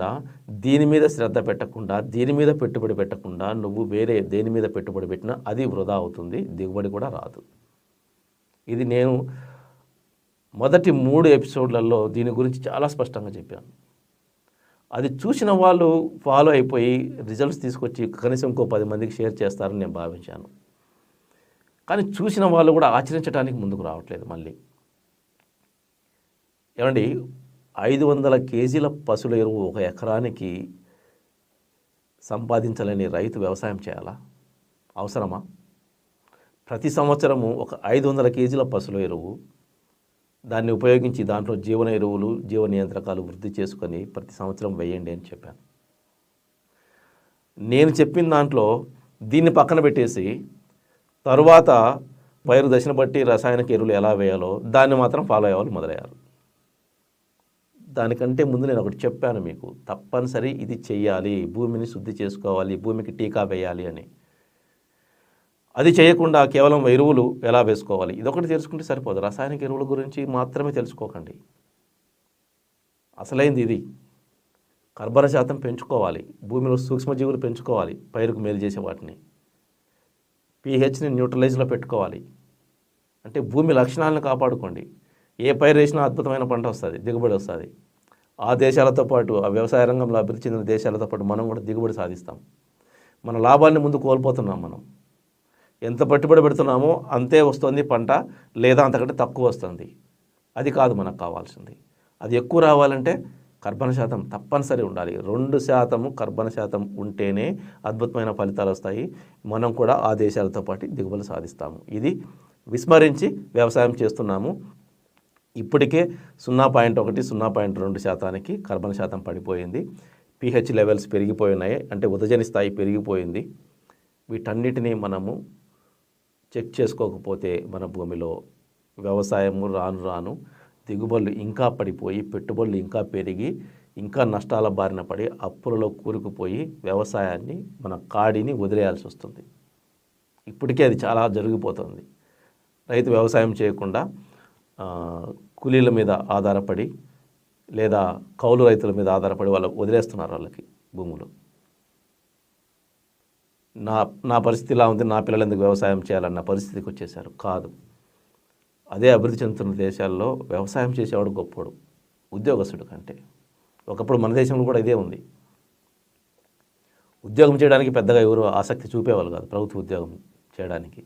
పెట్టకుండా దీని మీద శ్రద్ధ పెట్టకుండా దీని మీద పెట్టుబడి పెట్టకుండా నువ్వు వేరే దేని మీద పెట్టుబడి పెట్టినా అది వృధా అవుతుంది దిగుబడి కూడా రాదు. ఇది నేను మొదటి మూడు ఎపిసోడ్లలో దీని గురించి చాలా స్పష్టంగా చెప్పాను. అది చూసిన వాళ్ళు ఫాలో అయిపోయి రిజల్ట్స్ తీసుకొచ్చి కనీసం ఇంకో పది మందికి షేర్ చేస్తారని నేను భావించాను. కానీ చూసిన వాళ్ళు కూడా ఆచరించడానికి ముందుకు రావట్లేదు మళ్ళీ. ఏమండి? ఐదు వందల కేజీల పశువుల ఎరువు ఒక ఎకరానికి సంపాదించాలని రైతు వ్యవసాయం చేయాలా? అవసరమా? ప్రతి సంవత్సరము ఒక ఐదు వందల కేజీల పశువుల ఎరువు దాన్ని ఉపయోగించి దాంట్లో జీవన ఎరువులు జీవ నియంత్రకాలు వృద్ధి చేసుకొని ప్రతి సంవత్సరం వేయండి అని చెప్పాను. నేను చెప్పిన దాంట్లో దీన్ని పక్కన పెట్టేసి తరువాత పైరు దశను బట్టి రసాయనిక ఎరువులు ఎలా వేయాలో దాన్ని మాత్రం ఫాలో అయ్యేవాళ్ళు మొదలయ్యారు. దానికంటే ముందు నేను ఒకటి చెప్పాను మీకు. తప్పనిసరి ఇది చెయ్యాలి భూమిని శుద్ధి చేసుకోవాలి భూమికి టీకా వేయాలి అని. అది చేయకుండా కేవలం ఎరువులు ఎలా వేసుకోవాలి? ఇదొకటి తెలుసుకుంటే సరిపోదు. రసాయనిక ఎరువుల గురించి మాత్రమే తెలుసుకోకండి. అసలైంది ఇది. కర్బన శాతం పెంచుకోవాలి. భూమిలో సూక్ష్మజీవులు పెంచుకోవాలి పైరుకు మేలు చేసే వాటిని. పీహెచ్ని న్యూట్రలైజ్లో పెట్టుకోవాలి. అంటే భూమి లక్షణాలను కాపాడుకోండి. ఏ పైరు వేసినా అద్భుతమైన పంట వస్తుంది దిగుబడి వస్తుంది. ఆ దేశాలతో పాటు ఆ వ్యవసాయ రంగంలో అభివృద్ధి చెందిన దేశాలతో పాటు మనం కూడా దిగుబడి సాధిస్తాం. మన లాభాన్ని ముందు కోల్పోతున్నాం మనం. ఎంత పెట్టుబడి పెడుతున్నామో అంతే వస్తుంది పంట లేదా అంతకంటే తక్కువ వస్తుంది. అది కాదు మనకు కావాల్సింది. అది ఎక్కువ రావాలంటే కర్బన శాతం తప్పనిసరి ఉండాలి. రెండు శాతము కర్బన శాతం ఉంటేనే అద్భుతమైన ఫలితాలు వస్తాయి. మనం కూడా ఆ దేశాలతో పాటు దిగుబడి సాధిస్తాము. ఇది విస్మరించి వ్యవసాయం చేస్తున్నాము. ఇప్పటికే సున్నా పాయింట్ ఒకటి సున్నా పాయింట్ రెండు శాతానికి కర్బన శాతం పడిపోయింది. పిహెచ్ లెవెల్స్ పెరిగిపోయినాయి. అంటే ఉదజని స్థాయి పెరిగిపోయింది. వీటన్నిటినీ మనము చెక్ చేసుకోకపోతే మన భూమిలో వ్యవసాయము రాను రాను దిగుబడులు ఇంకా పడిపోయి పెట్టుబడులు ఇంకా పెరిగి ఇంకా నష్టాల బారిన పడి అప్పులలో కూరుకుపోయి వ్యవసాయాన్ని మన కాడిని వదిలేయాల్సి వస్తుంది. ఇప్పటికే అది చాలా జరిగిపోతుంది. రైతు వ్యవసాయం చేయకుండా కూలీల మీద ఆధారపడి లేదా కౌలు రైతుల మీద ఆధారపడి వాళ్ళు వదిలేస్తున్నారు వాళ్ళకి భూములు. నా నా పరిస్థితి ఇలా ఉంది నా పిల్లలు ఎందుకు వ్యవసాయం చేయాలన్న పరిస్థితికి వచ్చేసారు కాదు. అదే అభివృద్ధి చెందుతున్న దేశాల్లో వ్యవసాయం చేసేవాడు గొప్పడు ఉద్యోగస్తుడు కంటే. ఒకప్పుడు మన దేశంలో కూడా ఇదే ఉంది. ఉద్యోగం చేయడానికి పెద్దగా ఎవరు ఆసక్తి చూపేవాళ్ళు కాదు ప్రభుత్వ ఉద్యోగం చేయడానికి.